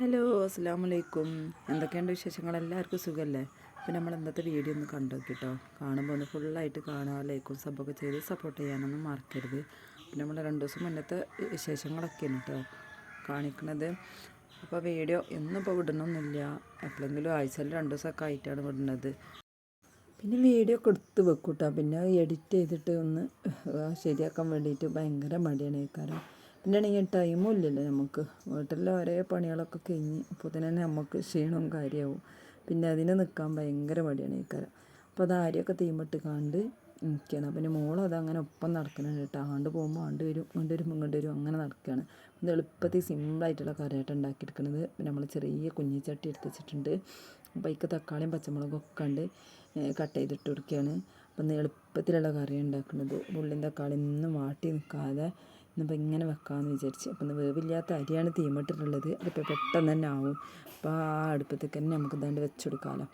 Hello അസ്സാം വലൈക്കും എന്തൊക്കെയുണ്ട് വിശേഷങ്ങൾ? എല്ലാവർക്കും സുഖമല്ലേ അപ്പോൾ നമ്മൾ ഇന്നത്തെ വീഡിയോ ഒന്ന് കണ്ടു കേട്ടോ കാണുമ്പോൾ ഒന്ന് ഫുള്ളായിട്ട് കാണുക ലൈക്കും സബ്ബൊക്കെ ചെയ്ത് സപ്പോർട്ട് ചെയ്യാനൊന്നും മറക്കരുത്. പിന്നെ നമ്മൾ രണ്ട് ദിവസം മുന്നത്തെ വിശേഷങ്ങളൊക്കെയാണ് കേട്ടോ കാണിക്കണത്. അപ്പോൾ വീഡിയോ ഇന്നിപ്പോൾ വിടണമെന്നില്ല എപ്പോഴെങ്കിലും ആഴ്ചയിൽ രണ്ട് ദിവസമൊക്കെ ആയിട്ടാണ് വിടുന്നത്. പിന്നെ വീഡിയോ ഒക്കെ എടുത്ത് വെക്കും കേട്ടോ പിന്നെ എഡിറ്റ് ചെയ്തിട്ട് ഒന്ന് ശരിയാക്കാൻ വേണ്ടിയിട്ട് ഭയങ്കര മടിയാണ്. ഈ കാര്യം പിന്നെ ആണെങ്കിൽ ടൈമും ഇല്ലല്ലോ നമുക്ക്. വീട്ടിലെ ഒരേ പണികളൊക്കെ കഴിഞ്ഞ് അപ്പോൾ തന്നെ നമുക്ക് ക്ഷീണവും കാര്യമാവും പിന്നെ അതിനെ നിൽക്കാൻ ഭയങ്കര മടിയാണ് ഈ കാര്യം അപ്പോൾ അത് ആരെയൊക്കെ തീമിട്ട് കണ്ട് നിൽക്കുകയാണ് പിന്നെ മോളും അതങ്ങനെ ഒപ്പം നടക്കുന്നുണ്ട് കേട്ടോ. ആണ്ട് പോകുമ്പോൾ ആണ്ട് വരും ഇങ്ങോട്ട് വരും ഇങ്ങോട്ട് വരും അങ്ങനെ നടക്കുകയാണ് ഇത് എളുപ്പത്തിൽ സിമ്പിളായിട്ടുള്ള കറിയായിട്ട് പിന്നെ നമ്മൾ ചെറിയ കുഞ്ഞിച്ചട്ടി എടുത്ത് വെച്ചിട്ടുണ്ട്. അപ്പോൾ അതിക്ക് തക്കാളിയും പച്ചമുളകും ഒക്കെ ഉണ്ട് കട്ട് ചെയ്തിട്ട് കൊടുക്കുകയാണ്. അപ്പം എളുപ്പത്തിലുള്ള കറി ഉണ്ടാക്കുന്നത്. ഉള്ളിൻ തക്കാളി ഒന്നും വാട്ടി നിൽക്കാതെ ഇന്നിപ്പോൾ ഇങ്ങനെ വെക്കാമെന്ന് വിചാരിച്ച്. അപ്പം ഇന്ന് വേവില്ലാത്ത അരിയാണ് തീമിട്ടിട്ടുള്ളത്. അതിപ്പോൾ പെട്ടെന്ന് തന്നെ ആവും. അപ്പോൾ ആ അടുപ്പത്തേക്ക് തന്നെ നമുക്ക് ഇതാണ്ട് വെച്ചെടുക്കാമല്ലോ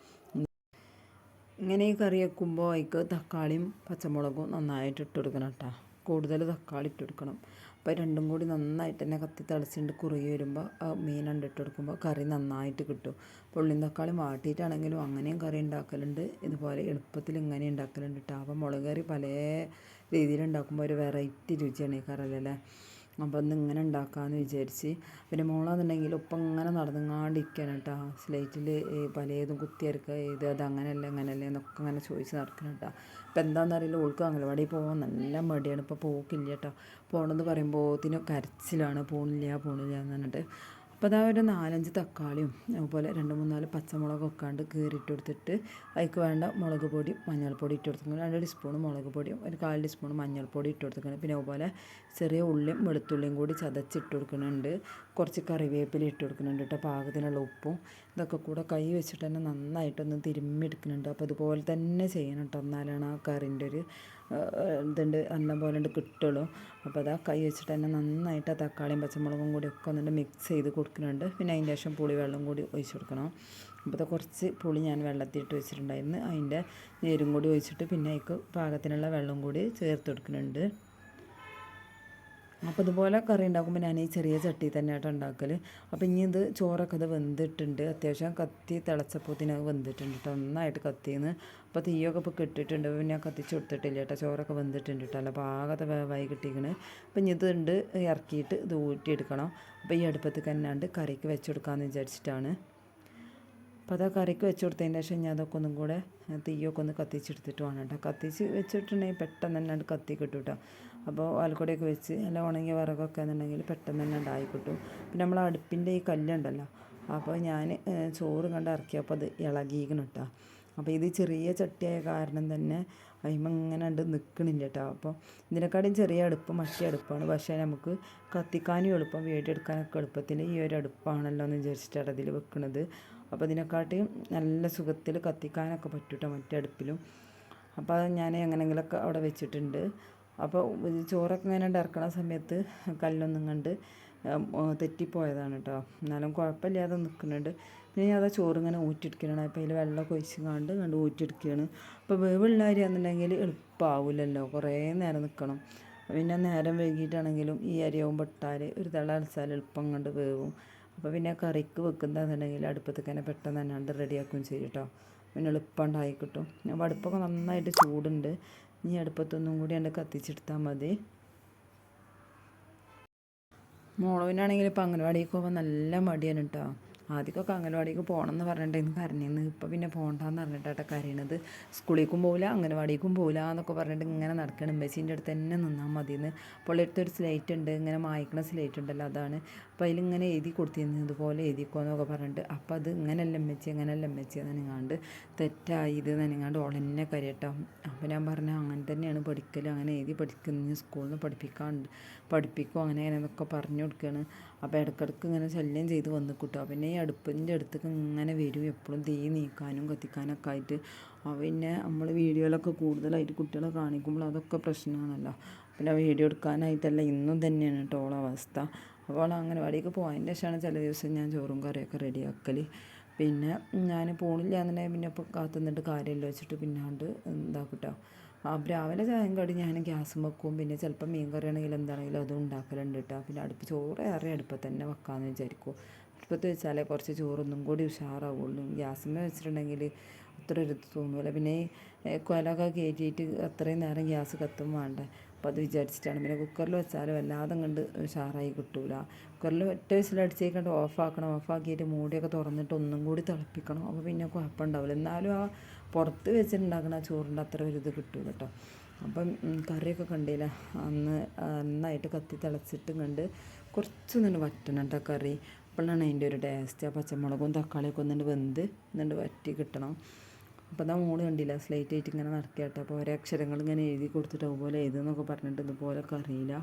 ഇങ്ങനെ ഈ കറി വെക്കുമ്പോൾ അതിക്ക് തക്കാളിയും പച്ചമുളകും നന്നായിട്ട് ഇട്ട് കൊടുക്കണം കേട്ടോ കൂടുതൽ തക്കാളി ഇട്ട് കൊടുക്കണം അപ്പോൾ രണ്ടും കൂടി നന്നായിട്ട് തന്നെ കത്തി തിളച്ചിട്ട് കുറുകി വരുമ്പോൾ ആ മീൻ ഇട്ട് കൊടുക്കുമ്പോൾ കറി നന്നായിട്ട് കിട്ടും. പുള്ളിയും തക്കാളി വാട്ടിയിട്ടാണെങ്കിലും അങ്ങനെയും കറി ഉണ്ടാക്കലുണ്ട് ഇതുപോലെ എളുപ്പത്തിൽ ഇങ്ങനെ ഉണ്ടാക്കലുണ്ട് കേട്ടോ അപ്പോൾ മുളക് കറി പല രീതിയിൽ ഉണ്ടാക്കുമ്പോൾ ഒരു വെറൈറ്റി രുചിയാണ് ഈ കറിയല്ലേ അപ്പോൾ ഒന്ന് ഇങ്ങനെ ഉണ്ടാക്കാമെന്ന് വിചാരിച്ച് പിന്നെ മോളാന്നുണ്ടെങ്കിൽ ഒപ്പം ഇങ്ങനെ നടന്നുകൊണ്ടിരിക്കുകയാണ് കേട്ടോ. സ്ലേറ്റിൽ പലതും കുത്തിയരക്കുക ഇത് അത് അങ്ങനെയല്ല അങ്ങനെയല്ല എന്നൊക്കെ അങ്ങനെ ചോദിച്ച് നടക്കണം കേട്ടോ. ഇപ്പം എന്താണെന്നറിയില്ല ഓൾക്ക് അംഗനവാടി പോകാൻ നല്ല മടിയാണ്. ഇപ്പോൾ പോക്കില്ല കേട്ടോ. പോകണമെന്ന് പറയുമ്പോഴത്തേനും കരച്ചിലാണ്. പോണില്ല പോണില്ല എന്ന് പറഞ്ഞിട്ട് അപ്പോൾ അതാ ഒരു നാലഞ്ച് തക്കാളിയും അതുപോലെ രണ്ട് മൂന്നാൽ പച്ചമുളകൊക്കെ കണ്ട് കീറിയിട്ട് കൊടുത്തിട്ട് അതിക്ക് വേണ്ട മുളക് പൊടി മഞ്ഞൾപ്പൊടി ഇട്ട് കൊടുത്തിട്ടുണ്ട് രണ്ട് ടീസ്പൂൺ മുളക് പൊടിയും ഒരു കാൽ ടീസ്പൂൺ മഞ്ഞൾപ്പൊടി ഇട്ട് കൊടുത്തിട്ടുണ്ട് പിന്നെ അതുപോലെ ചെറിയ ഉള്ളിയും വെളുത്തുള്ളിയും കൂടി ചതച്ചിട്ട് കൊടുക്കുന്നുണ്ട് കുറച്ച് കറിവേപ്പില ഇട്ട് കൊടുക്കുന്നുണ്ട് കേട്ടോ പാകത്തിനുള്ള ഉപ്പും. ഇതൊക്കെ കൂടെ കൈ വെച്ചിട്ട് തന്നെ നന്നായിട്ടൊന്ന് തിരുമ്മി എടുക്കുന്നുണ്ട് അപ്പോൾ അതുപോലെ തന്നെ ചെയ്യണം കേട്ടോ എന്നാലാണ് ആ കറിന്റെ ഒരു ഇതുണ്ട് അന്ന പോലെ ഉണ്ട് കിട്ടുള്ളൂ. അപ്പോൾ അതാ കൈ വെച്ചിട്ട് തന്നെ നന്നായിട്ട് ആ തക്കാളിയും പച്ചമുളകും കൂടി ഒക്കെ ഒന്നുകൊണ്ട് മിക്സ് ചെയ്ത് കൊടുക്കുന്നുണ്ട്. പിന്നെ അതിന്റെ ശേഷം പുളി വെള്ളം കൂടി ഒഴിച്ച് കൊടുക്കണം. അപ്പോൾ കുറച്ച് പുളി ഞാൻ വെള്ളത്തിട്ട് വെച്ചിട്ടുണ്ടായിരുന്നു. അതിന്റെ നീരും കൂടി ഒഴിച്ചിട്ട് പിന്നെ അതിക്ക് പാകത്തിനുള്ള വെള്ളം കൂടി ചേർത്ത് കൊടുക്കുന്നുണ്ട്. അപ്പോൾ ഇതുപോലെ കറി ഉണ്ടാക്കുമ്പോൾ ഞാൻ ഈ ചെറിയ ചട്ടി തന്നെയായിട്ട് ഉണ്ടാക്കൽ അപ്പോൾ ഇനി ഇത് ചോറൊക്കെ അത് വെന്തിട്ടുണ്ട്. അത്യാവശ്യം കത്തി തിളച്ചപ്പോത്തിന് അത് വെന്തിട്ടുണ്ട് കേട്ടോ നന്നായിട്ട് കത്തിന്ന്. അപ്പോൾ തീയൊക്കെ ഇപ്പോൾ കിട്ടിയിട്ടുണ്ട് പിന്നെ കത്തിച്ച് കൊടുത്തിട്ടില്ല കേട്ടോ ചോറൊക്കെ വെന്തിട്ടുണ്ട് കേട്ടോ അല്ല പാകത്തെ വേവായി കിട്ടിയിരിക്കണ് അപ്പോൾ ഇനി ഇതുണ്ട് ഇറക്കിയിട്ട് ഇത് ഊറ്റിയെടുക്കണം. അപ്പോൾ ഈ അടുപ്പത്ത് തന്നെയാണ്ട് കറിക്ക് വെച്ചെടുക്കാമെന്ന് വിചാരിച്ചിട്ടാണ്. അപ്പോൾ അതാ കറിക്ക് വെച്ച് കൊടുത്തതിന് ശേഷം ഞാൻ അതൊക്കെ ഒന്നും കൂടെ തീയൊക്കെ ഒന്ന് കത്തിച്ചെടുത്തിട്ട് വേണം കേട്ടോ കത്തിച്ച് വെച്ചിട്ടുണ്ടെങ്കിൽ പെട്ടെന്ന് തന്നെ കത്തി കിട്ടും കേട്ടോ അപ്പോൾ ആൽക്കൊടിയൊക്കെ വെച്ച് നല്ല ഉണങ്ങിയ വിറകൊക്കെ എന്നുണ്ടെങ്കിൽ പെട്ടെന്ന് തന്നെ ഉണ്ടായിക്കിട്ടും. പിന്നെ നമ്മൾ അടുപ്പിന്റെ ഈ കല്ലുണ്ടല്ലോ അപ്പോൾ ഞാൻ ചോറ് കണ്ട് ഇറക്കിയപ്പോൾ അത് ഇളകിക്കണം കേട്ടോ. അപ്പോൾ ഇത് ചെറിയ ചട്ടിയായ കാരണം തന്നെ അതിമ ഇങ്ങനെ ഉണ്ട് നിൽക്കണില്ല കേട്ടോ. അപ്പോൾ ഇതിനെക്കാട്ടും ചെറിയ അടുപ്പ് മറ്റേ അടുപ്പാണ്. പക്ഷേ നമുക്ക് കത്തിക്കാനും എളുപ്പം വേടിയെടുക്കാനൊക്കെ എളുപ്പത്തിൽ ഈ ഒരു അടുപ്പാണല്ലോ എന്ന് വിചാരിച്ചിട്ടാണ് അതിൽ വെക്കുന്നത് അപ്പോൾ ഇതിനെക്കാട്ടി നല്ല സുഖത്തിൽ കത്തിക്കാനൊക്കെ പറ്റൂട്ടോ മറ്റേ അടുപ്പിലും. അപ്പോൾ ഞാൻ എങ്ങനെയെങ്കിലുമൊക്കെ അവിടെ വെച്ചിട്ടുണ്ട്. അപ്പോൾ ചോറൊക്കെ ഇങ്ങനെ ഇറക്കണ സമയത്ത് കല്ലൊന്നും കണ്ട് തെറ്റിപ്പോയതാണ് കേട്ടോ. എന്നാലും കുഴപ്പമില്ലാതെ നിൽക്കുന്നുണ്ട്. പിന്നെ ഞാൻ അതാ ചോറ് ഇങ്ങനെ ഊറ്റിയെടുക്കണം അപ്പോൾ അതിൽ വെള്ളമൊക്കെ ഒഴിച്ച് കണ്ട് കണ്ട് ഊറ്റിയെടുക്കുകയാണ്. അപ്പോൾ വേവുള്ള അരി എന്നുണ്ടെങ്കിൽ എളുപ്പമാവില്ലല്ലോ കുറേ നേരം നിൽക്കണം. പിന്നെ നേരം വൈകിട്ടാണെങ്കിലും ഈ അരിയാവുമ്പോൾ ഇട്ടാൽ ഒരു തിള അലച്ചാൽ എളുപ്പം കണ്ട് വേവും. അപ്പോൾ പിന്നെ കറിക്ക് വെക്കുന്നതെന്നുണ്ടെങ്കിൽ അടുപ്പത്തേക്ക് തന്നെ പെട്ടെന്ന് തന്നെ റെഡിയാക്കുകയും ചെയ്യും കേട്ടോ. പിന്നെ എളുപ്പം ഉണ്ടായി കിട്ടും. അപ്പോൾ അടുപ്പൊക്കെ നന്നായിട്ട് ചൂടുണ്ട്. ഇനി അടുപ്പത്തൊന്നും കൂടി എന്റെ കത്തിച്ചെടുത്താൽ മതി. മോളവിനാണെങ്കിൽ ഇപ്പോൾ അംഗൻവാടിക്ക് പോകുമ്പോൾ നല്ല മടിയാണ് കേട്ടോ ആദ്യമൊക്കെ അംഗനവാടിക്ക് പോകണം എന്ന് പറഞ്ഞിട്ടായിരുന്നു കരഞ്ഞിരുന്നു ഇപ്പോൾ പിന്നെ പോകണ്ടെന്ന് പറഞ്ഞിട്ടാണ് കരയണത്. സ്കൂളിലേക്കും പോകില്ല അംഗനവാടിക്കും പോകില്ല എന്നൊക്കെ പറഞ്ഞിട്ട് ഇങ്ങനെ നടക്കണം. ബസ്സിന്റെ അടുത്ത് തന്നെ നിന്നാൽ മതിയെന്ന് അപ്പോൾ അടുത്തൊരു സ്ലേറ്റ് ഉണ്ട് ഇങ്ങനെ മായ്ക്കണ സ്ലേറ്റ് ഉണ്ടല്ലോ അതാണ്. അപ്പോൾ അതിലിങ്ങനെ എഴുതി കൊടുത്തിരുന്നു ഇതുപോലെ എഴുതിക്കോ എന്നൊക്കെ പറഞ്ഞിട്ട്. അപ്പോൾ അത് ഇങ്ങനെയല്ല എമ്മച്ചി അങ്ങനെയല്ല എമ്മച്ചി നനങ്ങാണ്ട് തെറ്റായി ഇത് നനങ്ങാണ്ട് ഓളെന്നെ കരയട്ടോ. അപ്പോൾ ഞാൻ പറഞ്ഞു അങ്ങനെ തന്നെയാണ് പഠിക്കൽ അങ്ങനെ എഴുതി പഠിക്കുന്ന സ്കൂളിൽ നിന്ന് പഠിപ്പിക്കാണ്ട് പഠിപ്പിക്കും അങ്ങനെ എന്നൊക്കെ പറഞ്ഞു കൊടുക്കുകയാണ് അപ്പോൾ ഇടയ്ക്കിടയ്ക്ക് ഇങ്ങനെ ശല്യം ചെയ്ത് വന്ന് കിട്ടും പിന്നെ ഈ അടുപ്പിന്റെ അടുത്തേക്ക് ഇങ്ങനെ വരും. എപ്പോഴും തീ നീക്കാനും കത്തിക്കാനൊക്കെ ആയിട്ട്. പിന്നെ നമ്മൾ വീഡിയോയിലൊക്കെ കൂടുതലായിട്ട് കുട്ടികളെ കാണിക്കുമ്പോൾ അതൊക്കെ പ്രശ്നമാണല്ലോ. പിന്നെ വീഡിയോ എടുക്കാനായിട്ടല്ല ഇന്നും തന്നെയാണ് കേട്ടോ അവസ്ഥ. അപ്പോൾ അങ്ങനെ വടിയൊക്കെ പോയതിന്റെ ശേഷമാണ് ചില ദിവസം ഞാൻ ചോറും കറിയൊക്കെ റെഡിയാക്കൽ പിന്നെ ഞാൻ പോണില്ല എന്നുണ്ടെങ്കിൽ പിന്നെ ഇപ്പോൾ കാത്തുനിന്നിട്ട് കാര്യമില്ല വെച്ചിട്ട് പിന്നാണ്ട് ആ രാവിലെ ചായം കടി ഞാൻ ഗ്യാസും വെക്കും. പിന്നെ ചിലപ്പോൾ മീൻ കറി ആണെങ്കിൽ എന്താണെങ്കിലും അതും ഉണ്ടാക്കലുണ്ട് കേട്ടോ പിന്നെ അടുപ്പ് ചോറ് ഏറെ അടുപ്പത്ത് തന്നെ വെക്കാമെന്ന് വിചാരിക്കും. അടുപ്പത്ത് വെച്ചാലേ കുറച്ച് ചോറൊന്നും കൂടി ഉഷാറാവുള്ളൂ. ഗ്യാസിന്മേൽ വെച്ചിട്ടുണ്ടെങ്കിൽ അത്ര ഒരു തോന്നില്ല പിന്നെ കൊലൊക്കെ കയറ്റിയിട്ട് അത്രയും നേരം ഗ്യാസ് കത്തും വേണ്ട? അപ്പോൾ അത് വിചാരിച്ചിട്ടാണ്. പിന്നെ കുക്കറിൽ വെച്ചാലും വല്ലാതെ കണ്ട് ഉഷാറായി കിട്ടൂല. കുക്കറിൽ ഒറ്റ വിസിലടിച്ചേക്കണ്ട് ഓഫാക്കണം. ഓഫാക്കിയിട്ട് മൂടിയൊക്കെ തുറന്നിട്ട് ഒന്നും കൂടി തിളപ്പിക്കണം. അപ്പോൾ പിന്നെ കുഴപ്പമുണ്ടാവില്ല എന്നാലും ആ പുറത്ത് വെച്ചിട്ടുണ്ടാക്കുന്ന ചോറിന്റെ അത്ര ഒരു ഇത് കേട്ടോ അപ്പം കറിയൊക്കെ കണ്ടില്ല അന്ന് നന്നായിട്ട് കത്തി തിളച്ചിട്ടും കണ്ട് കുറച്ചൊന്നും വറ്റണം കേട്ടോ കറി. അപ്പോഴാണ് അതിന്റെ ഒരു ടേസ്റ്റ് ആ പച്ചമുളകും തക്കാളിയൊക്കെ ഒന്നുകൊണ്ട് വെന്ത് എന്നിട്ട് വറ്റി കിട്ടണം. അപ്പോൾ അതാ മോൾ കണ്ടില്ല സ്ലേറ്റ് ആയിട്ട് ഇങ്ങനെ നടക്കട്ടെ കേട്ടോ അപ്പോൾ ഓരോ അക്ഷരങ്ങൾ ഇങ്ങനെ എഴുതി കൊടുത്തിട്ട് അതുപോലെ എഴുതുന്നൊക്കെ പറഞ്ഞിട്ട് ഇതുപോലെ കറിയില്ല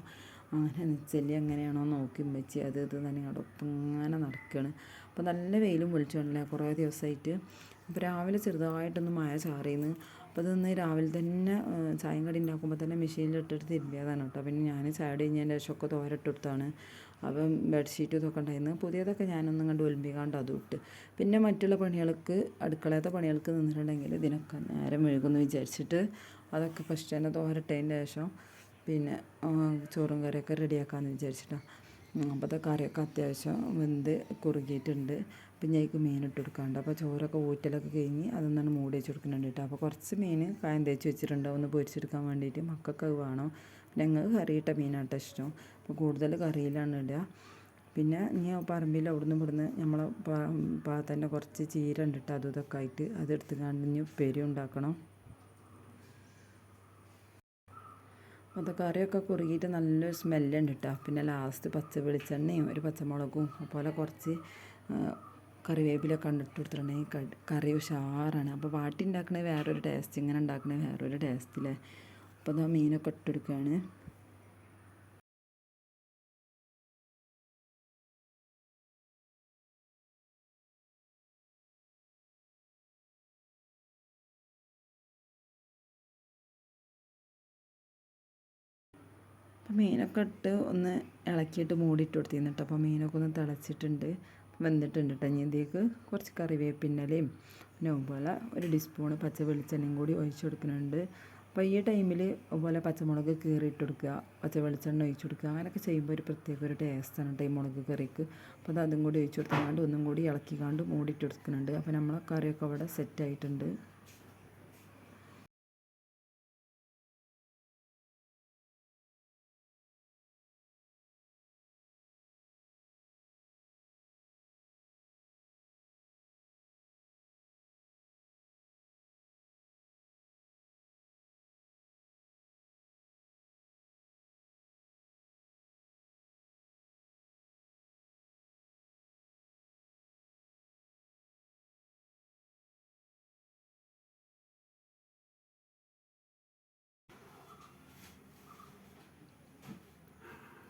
അങ്ങനെ നിച്ചല്ലി അങ്ങനെയാണോ നോക്കി വെച്ച് അത് ഇത് തന്നെ. ഒപ്പം ഇങ്ങനെ നടക്കുകയാണ് അപ്പോൾ നല്ല വെയിലും വിളിച്ചോണ്ടല്ലേ കുറേ ദിവസമായിട്ട് അപ്പോൾ രാവിലെ ചെറുതായിട്ടൊന്ന് മഴ ചാറിയെന്ന്. അപ്പോൾ അതൊന്ന് രാവിലെ തന്നെ ചായം കടി ഉണ്ടാക്കുമ്പോൾ തന്നെ മെഷീനിലിട്ടിട്ട് തിരുമ്പിയതാണ് കേട്ടോ. പിന്നെ ഞാൻ ചായ കഴിഞ്ഞതിന്റെ ശേഷമൊക്കെ തോരട്ടെടുത്താണ് അപ്പം ബെഡ്ഷീറ്റ് ഇതൊക്കെ ഉണ്ടായിരുന്നു. പുതിയതൊക്കെ ഞാനൊന്നും കണ്ട് ഒലിമ്പിക്കാണ്ട് അതും ഇട്ട്. പിന്നെ മറ്റുള്ള പണികൾക്ക് അടുക്കളയത്തെ പണികൾക്ക് നിന്നിട്ടുണ്ടെങ്കിൽ ഇതിനൊക്കെ നേരം മെഴുകുമെന്ന് വിചാരിച്ചിട്ട് അതൊക്കെ ഫസ്റ്റ് തന്നെ തോരട്ടതിന്റെ ശേഷം പിന്നെ ചോറും കറിയൊക്കെ റെഡിയാക്കാമെന്ന് വിചാരിച്ചിട്ടാണ് അപ്പോൾ കറിയൊക്കെ അത്യാവശ്യം വെന്ത് കുറുകിയിട്ടുണ്ട്. പിന്നെ അതിലേക്ക് മീൻ ഇട്ട് അപ്പോൾ ചോറൊക്കെ ഊറ്റലൊക്കെ കഴിഞ്ഞ് അതൊന്നാണ് മൂടി വെച്ച് കൊടുക്കുന്നുണ്ട് കേട്ടോ അപ്പോൾ കുറച്ച് മീൻ കായം തേച്ച് വെച്ചിട്ടുണ്ട്. ഒന്ന് പൊരിച്ചെടുക്കാൻ വേണ്ടിയിട്ട് മക്കൾക്ക് അത് വേണം. ഞങ്ങൾക്ക് കറിയിട്ട മീനാട്ടോ ഇഷ്ടം. അപ്പോൾ കൂടുതൽ കറിയിലാണ് ഇടുക. പിന്നെ ഇനി പറമ്പിൽ അവിടുന്ന് ഇവിടുന്ന് നമ്മളെ പാ പാത്തന്നെ കുറച്ച് ചീര ഉണ്ട് കേട്ടോ അതും ഇതൊക്കെ ആയിട്ട് അതെടുത്ത് കണ്ട് ഇനി ഉപ്പേരി ഉണ്ടാക്കണം. അത് കറിയൊക്കെ കുറുകിയിട്ട് നല്ലൊരു സ്മെല്ലുണ്ട് കേട്ടോ പിന്നെ ലാസ്റ്റ് പച്ച വെളിച്ചെണ്ണയും ഒരു പച്ചമുളകും അതുപോലെ കുറച്ച് കറിവേപ്പിലൊക്കെ ഇട്ട് കൊടുത്തിട്ടുണ്ടെങ്കിൽ കറി ഉഷാറാണ്. അപ്പോൾ വാട്ടി ഉണ്ടാക്കണേ വേറൊരു ടേസ്റ്റ് ഇങ്ങനെ ഉണ്ടാക്കണേ വേറൊരു ടേസ്റ്റില്ലേ അപ്പോൾ അതാ മീനൊക്കെ ഇട്ടെടുക്കുകയാണ് അപ്പോൾ മീനൊക്കെ ഇട്ട് ഒന്ന് ഇളക്കിയിട്ട് മൂടിയിട്ട് കൊടുത്തിരുന്നു കേട്ടോ. അപ്പോൾ മീനൊക്കെ ഒന്ന് തിളച്ചിട്ടുണ്ട്. വെന്തിട്ടുണ്ട് കേട്ടോ. ഇതിലേക്ക് കുറച്ച് കറിവേപ്പിന്നലയും പിന്നെ അതുപോലെ ഒരു ടീസ്പൂണ് പച്ച വെളിച്ചെണ്ണയും കൂടി ഒഴിച്ച് കൊടുക്കുന്നുണ്ട്. അപ്പോൾ ഈ ടൈമിൽ അതുപോലെ പച്ചമുളക് കീറിയിട്ട് കൊടുക്കുക പച്ച വെളിച്ചെണ്ണ ഒഴിച്ച് കൊടുക്കുക. അങ്ങനെയൊക്കെ ചെയ്യുമ്പോൾ ഒരു പ്രത്യേക ഒരു ടേസ്റ്റാണ് കേട്ടോ ഈ മുളക് കറിക്ക്. അപ്പോൾ അത് അതും കൂടി ഒഴിച്ച് കൊടുക്കാണ്ട് ഒന്നും കൂടി ഇളക്കിക്കാണ്ട് മൂടിയിട്ട് കൊടുക്കുന്നുണ്ട്. അപ്പോൾ നമ്മളെ കറിയൊക്കെ അവിടെ സെറ്റ്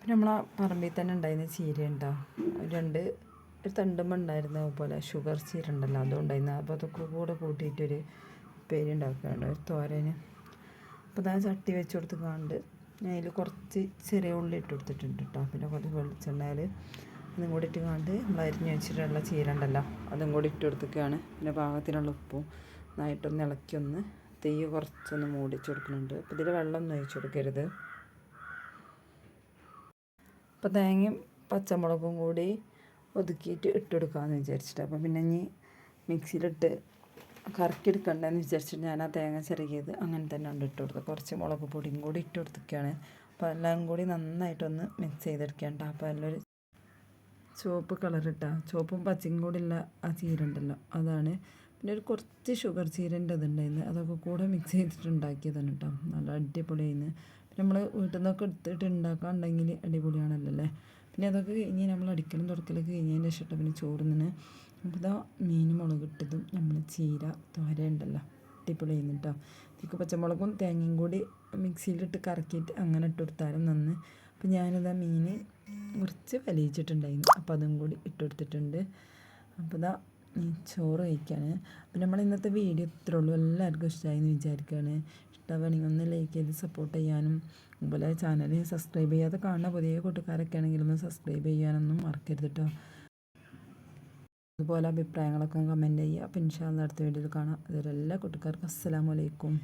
പിന്നെ നമ്മളെ പറമ്പിൽ തന്നെ ഉണ്ടായിരുന്ന ചീര ഉണ്ടോ രണ്ട് ഒരു തണ്ടുമ്പോൾ ഉണ്ടായിരുന്ന അതുപോലെ ഷുഗർ ചീര ഉണ്ടല്ലോ അതും ഉണ്ടായിരുന്നു. അപ്പോൾ അതൊക്കെ കൂടെ കൂട്ടിയിട്ടൊരു പേര് ഉണ്ടാക്കുകയാണ് ഒരു തോരന്. അപ്പോൾ ഞാൻ ചട്ടി വെച്ച് കൊടുത്ത് കാണ്ട് അതിൽ കുറച്ച് ചെറിയ ഉള്ളി ഇട്ട് കൊടുത്തിട്ടുണ്ട് കേട്ടോ. പിന്നെ കുറച്ച് വെളിച്ചെണ്ണയിൽ അതും കൂടി ഇട്ട് കാണ്ട് നമ്മൾ അരിഞ്ഞ് വെച്ചിട്ടുള്ള ചീര ഉണ്ടല്ലോ അതും കൂടി ഇട്ട് കൊടുക്കുകയാണ് പിന്നെ പാകത്തിനുള്ള ഉപ്പും നന്നായിട്ടൊന്ന് ഇളക്കി ഒന്ന് തീ കുറച്ചൊന്ന് മൂടിച്ച് കൊടുക്കുന്നുണ്ട്. അപ്പോൾ ഇതിൽ വെള്ളമൊന്നും ഒഴിച്ച് കൊടുക്കരുത്. അപ്പോൾ തേങ്ങയും പച്ചമുളകും കൂടി ഒതുക്കിയിട്ട് ഇട്ടെടുക്കാമെന്ന് വിചാരിച്ചിട്ട്. അപ്പോൾ പിന്നെ ഇനി മിക്സിയിലിട്ട് കറക്കിയെടുക്കണ്ടെന്ന് വിചാരിച്ചിട്ട് ഞാൻ ആ തേങ്ങ ചെറുകിയത് അങ്ങനെ തന്നെ ഉണ്ട് ഇട്ട് കൊടുത്തത് കുറച്ച് മുളക് പൊടിയും കൂടി ഇട്ട് കൊടുത്തിരിക്കുകയാണ്. അപ്പോൾ എല്ലാം കൂടി നന്നായിട്ടൊന്ന് മിക്സ് ചെയ്തെടുക്കേണ്ട. അപ്പോൾ നല്ലൊരു ചുവപ്പ് കളർ ഇട്ടാ. ചുവപ്പും പച്ചയും കൂടി ഉള്ള ആ ചീര ഉണ്ടല്ലോ അതാണ്. പിന്നെ ഒരു കുറച്ച് ഷുഗർ ചീരന്റെ ഇതുണ്ടായിരുന്നു അതൊക്കെ കൂടെ മിക്സ് ചെയ്തിട്ടുണ്ടാക്കിയതാണ് കേട്ടോ. നല്ല അടിപൊളിയായിരുന്നു. നമ്മൾ വീട്ടിൽ നിന്നൊക്കെ എടുത്തിട്ട് ഉണ്ടാക്കാനുണ്ടെങ്കിൽ അടിപൊളിയാണല്ലോ അല്ലേ പിന്നെ അതൊക്കെ കഴിഞ്ഞ് നമ്മൾ അടിക്കലും തുടക്കലൊക്കെ കഴിഞ്ഞതിന്റെ ശേഷം പിന്നെ ചോറുന്നിന് അപ്പോൾ ഇതാ മീൻ മുളകിട്ടതും നമ്മൾ ചീര തോര ഉണ്ടല്ലോ. അടിപൊളി കേട്ടോ ഇതിക്ക് പച്ചമുളകും തേങ്ങയും കൂടി മിക്സിയിലിട്ട് കറക്കിയിട്ട് അങ്ങനെ ഇട്ട് കൊടുത്താലും നന്ന്. അപ്പോൾ ഞാനിതാ മീൻ കുറച്ച് വലിയിച്ചിട്ടുണ്ടായിരുന്നു. അപ്പോൾ അതും കൂടി ഇട്ട് കൊടുത്തിട്ടുണ്ട്. അപ്പോൾ ഇതാ ചോറ് കഴിക്കാണ് അപ്പോൾ നമ്മൾ ഇന്നത്തെ വീഡിയോ ഇത്രേ ഉള്ളൂ. എല്ലാവർക്കും ഇഷ്ടമായി എന്ന് വിചാരിക്കുകയാണ് ഇഷ്ടമാണെങ്കിൽ ഒന്ന് ലൈക്ക് ചെയ്ത് സപ്പോർട്ട് ചെയ്യാനും അതുപോലെ ചാനൽ സബ്സ്ക്രൈബ് ചെയ്യാതെ കാണുന്ന പുതിയ കൂട്ടുകാരൊക്കെ ആണെങ്കിൽ ഒന്ന് സബ്സ്ക്രൈബ് ചെയ്യാനൊന്നും മറക്കരുത് കേട്ടോ അതുപോലെ അഭിപ്രായങ്ങളൊക്കെ കമന്റ് ചെയ്യുക. അപ്പോൾ ഇൻഷാല്ല അടുത്ത വീഡിയോയിൽ കാണാം. അതുവരെ എല്ലാ കൂട്ടുകാർക്കും അസ്സാം അലൈക്കും.